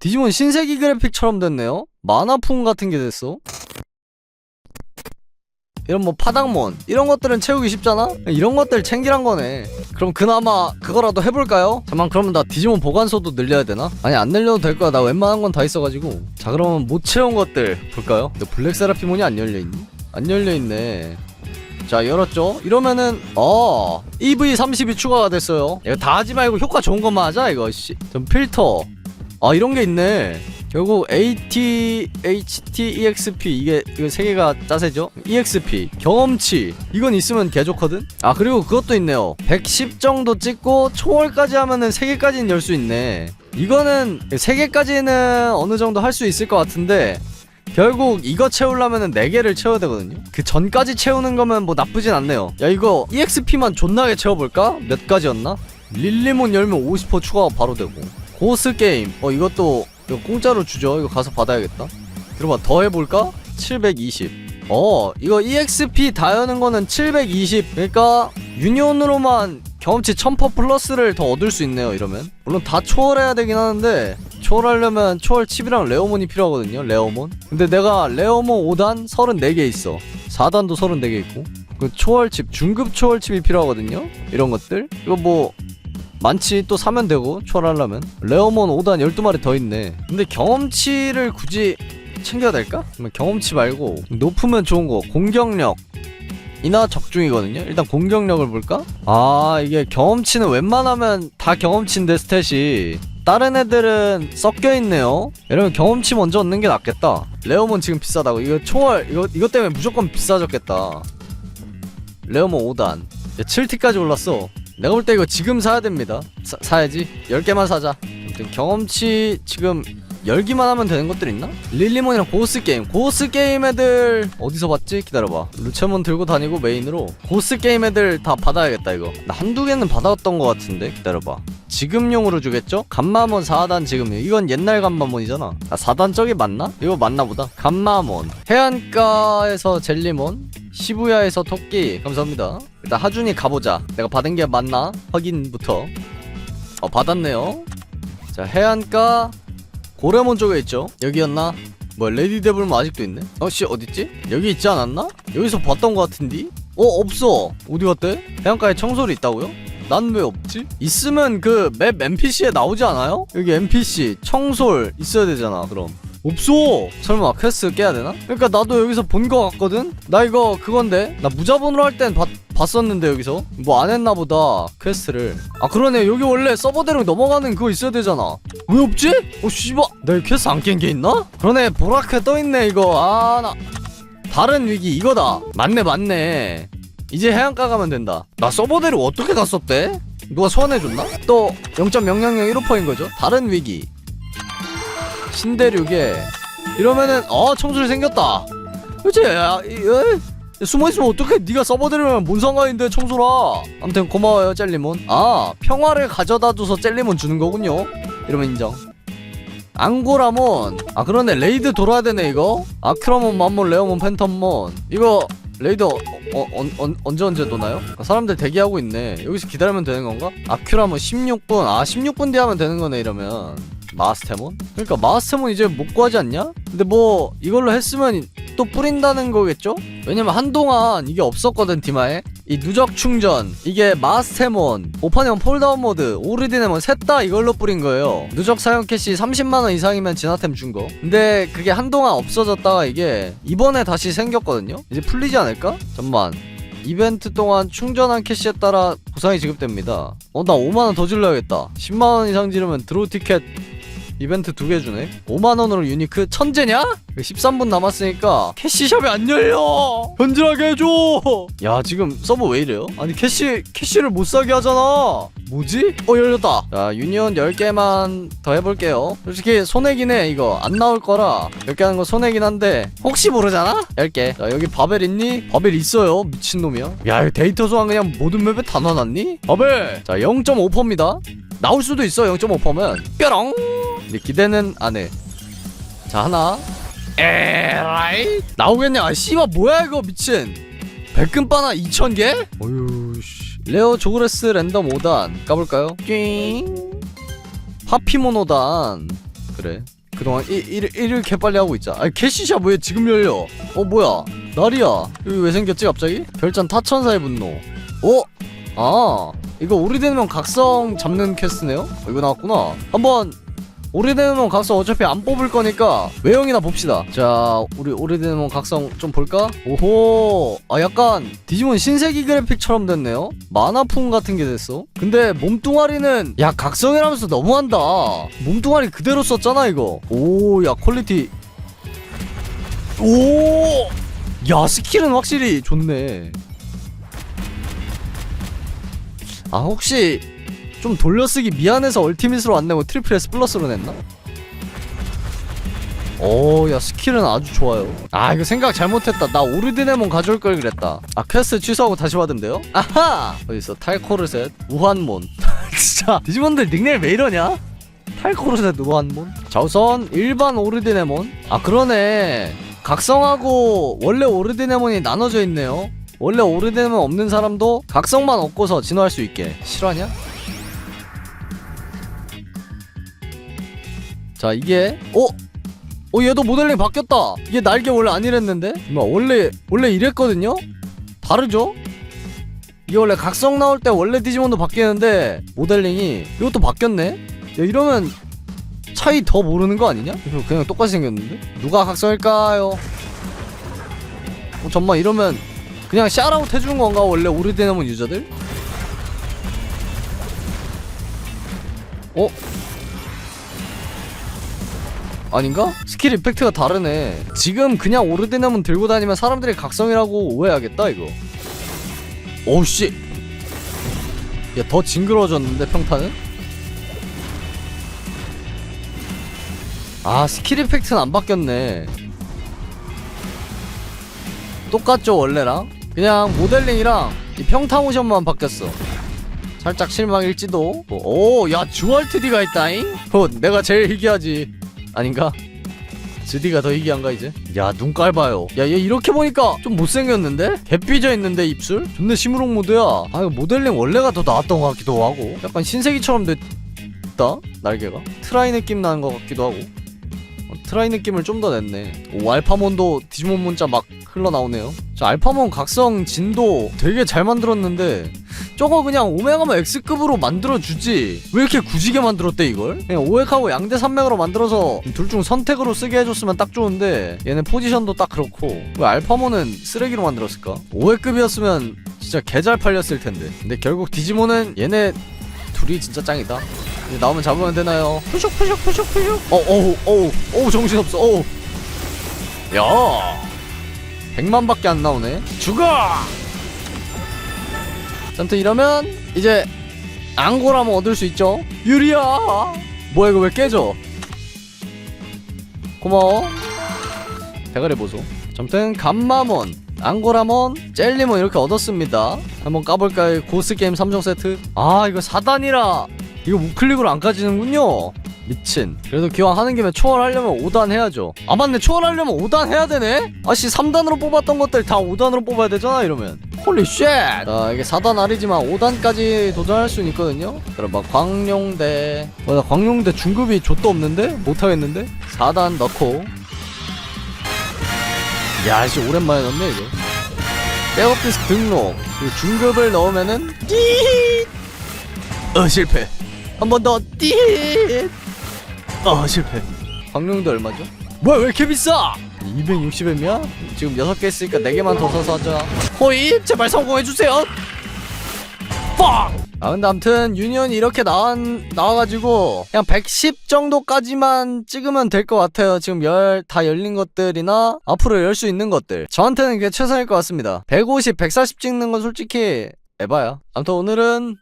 디지몬 신세기 그래픽처럼 됐네요 만화풍 같은 게 됐어 이런 뭐 파당몬 이런 것들은 채우기 쉽잖아? 이런 것들 챙기란 거네 그럼 그나마 그거라도 해볼까요? 잠만 그러면 나 디지몬 보관소도 늘려야 되나? 아니 안 늘려도 될 거야 나 웬만한 건 다 있어가지고 자 그러면 못 채운 것들 볼까요? 근데 블랙 세라피몬이 안 열려있니? 안 열려있네 자 열었죠? 이러면은 어 EV32 추가가 됐어요 이거 다 하지 말고 효과 좋은 것만 하자 이거 씨. 좀 필터 아 이런 게 있네 결국 AT, HT, EXP 이게 이거 세 개가 짜세죠? EXP 경험치 이건 있으면 개 좋거든. 아 그리고 그것도 있네요. 110 정도 찍고 초월까지 하면은 세 개까지는 열 수 있네. 이거는 세 개까지는 어느 정도 할 수 있을 것 같은데 결국 이거 채우려면은 4개를 채워야 되거든요 그 전까지 채우는 거면 뭐 나쁘진 않네요 야 이거 EXP만 존나게 채워볼까? 몇 가지였나? 릴리몬 열면 50% 추가가 바로 되고 고스 게임 어 이것도 이거 공짜로 주죠 이거 가서 받아야겠다 들어봐 더 해볼까? 720 어, 이거 EXP 다 여는 거는 720. 그러니까 유니온으로만 경험치 1000% 플러스를 더 얻을 수 있네요, 이러면. 물론 다 초월해야 되긴 하는데 초월하려면 초월 칩이랑 레어몬이 필요하거든요, 레어몬. 근데 내가 레어몬 5단 34개 있어. 4단도 34개 있고. 그 초월칩, 중급 초월칩이 필요하거든요. 이런 것들. 이거 뭐 많지 또 사면 되고 초월하려면 레어몬 5단 12마리 더 있네 근데 경험치를 굳이 챙겨야 될까? 경험치 말고 높으면 좋은 거 공격력 이나 적중이거든요 일단 공격력을 볼까? 아 이게 경험치는 웬만하면 다 경험치인데 스탯이 다른 애들은 섞여 있네요. 이러면 경험치 먼저 얻는 게 낫겠다. 레어몬 지금 비싸다고. 이거 초월 이거 이것 때문에 무조건 비싸졌겠다. 레어몬 5단. 7T까지 올랐어. 내가 볼 때 이거 지금 사야 됩니다. 사, 사야지. 10개만 사자. 아무튼 경험치 지금 열기만 하면 되는 것들 있나? 릴리몬이랑 고스 게임. 고스 게임 애들 어디서 봤지? 기다려봐. 루체몬 들고 다니고 메인으로 고스 게임 애들 다 받아야겠다 이거. 나 한두 개는 받았던 것 같은데 기다려봐. 지금용으로 주겠죠? 감마몬 4단 지금 이건 옛날 감마몬이잖아. 아 4단 저기 맞나? 이거 맞나 보다. 감마몬. 해안가에서 젤리몬. 시부야에서 토끼. 감사합니다. 일단 하준이 가보자. 내가 받은 게 맞나? 확인부터. 어 받았네요. 자 해안가 고래몬 쪽에 있죠? 여기였나? 뭐 레디 데블몬 아직도 있네? 어씨 어딨지? 여기 있지 않았나? 여기서 봤던 것 같은데? 어 없어 어디 갔대? 해안가에 청소리 있다고요? 난 왜 없지? 있으면 그 맵 NPC에 나오지 않아요? 여기 NPC 청솔 있어야 되잖아 그럼 없어. 설마 퀘스트 깨야 되나? 그러니까 나도 여기서 본 거 같거든? 나 이거 그건데. 나 무자본으로 할 땐 봤었는데 여기서. 뭐 안 했나 보다 퀘스트를. 아 그러네. 여기 원래 서버대로 넘어가는 그거 있어야 되잖아. 왜 없지? 어 씨발. 나 여기 퀘스트 안 깬 게 있나? 그러네. 보라카 떠있네 이거. 아 나. 다른 위기 이거다. 맞네 맞네. 이제 해안가 가면 된다. 나 서버대로 어떻게 갔었대? 누가 소환해줬나? 또 0.0001%인 거죠? 다른 위기 신대륙에 이러면은 어 청소리 생겼다. 그치? 야, 이, 에? 숨어있으면 어떡해? 네가 서버들이면 뭔 상관인데 청소라 아무튼 고마워요 젤리몬. 아 평화를 가져다줘서 젤리몬 주는 거군요. 이러면 인정. 앙고라몬. 아 그러네. 레이드 돌아야 되네 이거. 아크라몬 맘몬 레어몬 팬텀몬. 이거 레이드 어, 어, 어, 어, 언제 언제 도나요? 아, 사람들 대기하고 있네. 여기서 기다리면 되는 건가? 아큐라몬 16분. 아 16분 뒤에 하면 되는 거네 이러면 마스테몬? 그러니까 마스테몬 이제 못 구하지 않냐? 근데 뭐 이걸로 했으면 또 뿌린다는 거겠죠? 왜냐면 한동안 이게 없었거든 디마에 이 누적 충전 이게 마스테몬 오파네몬 폴다운 모드 오르디네몬 셋 다 이걸로 뿌린 거예요 누적 사용 캐시 30만원 이상이면 진화템 준거 근데 그게 한동안 없어졌다가 이게 이번에 다시 생겼거든요 이제 풀리지 않을까? 잠만 이벤트 동안 충전한 캐시에 따라 보상이 지급됩니다 어 나 5만원 더 질러야겠다 10만원 이상 지르면 드로우 티켓 이벤트 두 개 주네. 5만원으로 유니크 천재냐? 13분 남았으니까 캐시샵이 안 열려. 현질하게 해줘. 야 지금 서버 왜 이래요? 아니 캐시 캐시를 못 사게 하잖아. 뭐지? 어 열렸다. 자 유니온 10개만 더 해볼게요. 솔직히 손해긴 해 이거. 안 나올 거라. 10개 하는 거 손해긴 한데. 혹시 모르잖아? 10개. 자 여기 바벨 있니? 바벨 있어요 미친놈이야. 야 데이터 소환 그냥 모든 맵에 다 넣어놨니? 바벨! 자 0.5%입니다 나올 수도 있어 0.5%면 뾰롱. 근데 기대는 안해. 자 하나. 에라이 나오겠냐? 아 씨발 뭐야 이거 미친. 백금바나 2000개? 어휴 씨. 레어 조그레스 랜덤 5단. 까볼까요? 띵 파피몬 5단. 그래. 그동안 일, 일, 일을 개빨리 하고 있자. 아니 캐시샵 왜 지금 열려. 어 뭐야? 날이야. 여기 왜 생겼지 갑자기? 별잔 타천사의 분노. 어? 아 이거 오리되면 각성 잡는 퀘스트네요? 어, 이거 나왔구나. 한번 오리되는 각성 어차피 안 뽑을 거니까 외형이나 봅시다. 자 우리 오리되는 각성 좀 볼까? 오호 아 약간 디지몬 신세기 그래픽처럼 됐네요. 만화풍 같은 게 됐어. 근데 몸뚱아리는 야 각성이라면서 너무한다. 몸뚱아리 그대로 썼잖아 이거. 오 야 퀄리티. 오 야 스킬은 확실히 좋네 아 혹시 좀 돌려쓰기 미안해서 얼티밋으로 안 내고 트리플 S 플러스로 냈나? 오, 야 스킬은 아주 좋아요. 아 이거 생각 잘못했다. 나 오르디네몬 가져올 걸 그랬다. 아 퀘스트 취소하고 다시 받으면 돼요? 아하! 어딨어? 탈코르셋, 우한몬. 진짜 디지몬들 닉네임 왜 이러냐? 탈코르셋, 우한몬. 자 우선 일반 오르디네몬. 아 그러네. 각성하고 원래 오르디네몬이 나눠져 있네요. 원래 오르디네몬 없는 사람도 각성만 얻고서 진화할 수 있게. 실화냐? 자 이게 어? 어 얘도 모델링 바뀌었다 이게 날개 원래 안 이랬는데 뭐 원래 원래 이랬거든요 다르죠 이게 원래 각성 나올 때 원래 디지몬도 바뀌는데 모델링이 이것도 바뀌었네 야 이러면 차이 더 모르는 거 아니냐? 그냥 똑같이 생겼는데 누가 각성일까요? 어 잠만 이러면 그냥 샤라웃 해주는 건가 원래 오리데나몬 유저들? 어? 아닌가? 스킬 이펙트가 다르네. 지금 그냥 오르데나문 들고 다니면 사람들이 각성이라고 오해하겠다 이거. 오우 씨. 야더 징그러워졌는데 평타는? 아 스킬 이펙트는 안 바뀌었네. 똑같죠 원래랑? 그냥 모델링이랑 이 평타 모션만 바뀌었어. 살짝 실망일지도. 오, 야 주얼트디가 있다잉. 어, 내가 제일 희귀하지. 아닌가? 드디가 더 희귀한가 이제? 야 눈 깔 봐요 야 얘 이렇게 보니까 좀 못생겼는데? 개삐져 있는데 입술? 존나 시무룩 모드야 아 이거 모델링 원래가 더 나았던 것 같기도 하고 약간 신세기처럼 됐다 날개가 트라이 느낌 나는 것 같기도 하고 어, 트라이 느낌을 좀 더 냈네. 오 알파몬도 디지몬 문자 막 흘러나오네요. 자 알파몬 각성 진도 되게 잘 만들었는데 저거 그냥 오메가만 X급으로 만들어주지. 왜 이렇게 굳이게 만들었대 이걸? 그냥 오엑하고 양대 산맥으로 만들어서 둘 중 선택으로 쓰게 해줬으면 딱 좋은데 얘는 포지션도 딱 그렇고. 왜 알파몬은 쓰레기로 만들었을까? 5회급이었으면 진짜 개 잘 팔렸을 텐데. 근데 결국 디지몬은 얘네 둘이 진짜 짱이다 이제 나오면 잡으면 되나요? 푸슉 푸슉 푸슉 푸슉. 어 어우 어우 어우 정신없어 어우. 야. 100만밖에 안 나오네. 죽어! 아무튼 이러면 이제 앙고라면 얻을 수 있죠? 유리야! 뭐야 이거 왜 깨져? 고마워. 대가리 보소. 아무튼 감마몬 앙고라몬 젤리몬 이렇게 얻었습니다. 한번 까볼까요? 고스게임 3종 세트. 아 이거 4단이라 이거 우클릭으로 안 까지는군요. 미친. 그래도 기왕 하는 김에 초월하려면 5단 해야죠. 아 맞네. 초월하려면 5단 해야 되네? 아씨 3단으로 뽑았던 것들 다 5단으로 뽑아야 되잖아 이러면. 홀리 쉣! 자 이게 4단 아니지만 5단까지 도전할 수는 있거든요. 그럼 막 광룡대. 맞아 광룡대 중급이 좆도 없는데? 못하겠는데? 4단 넣고. 야씨 오랜만에 넣네 이거. 백업 디스크 등록. 그리고 중급을 넣으면은 띠어 실패 한 번 더 띠. 어 실패. 광룡도 얼마죠? 뭐야 왜 이렇게 비싸? 260M이야? 지금 6개 있으니까 4개만 더 사서 하자. 호입 제발 성공해주세요. 빡! 아 근데 아무튼 유니언이 이렇게 나와, 나와가지고 그냥 110 정도까지만 찍으면 될 것 같아요 지금 열 다 열린 것들이나 앞으로 열 수 있는 것들 저한테는 그게 최선일 것 같습니다 150, 140 찍는 건 솔직히 에바야 아무튼 오늘은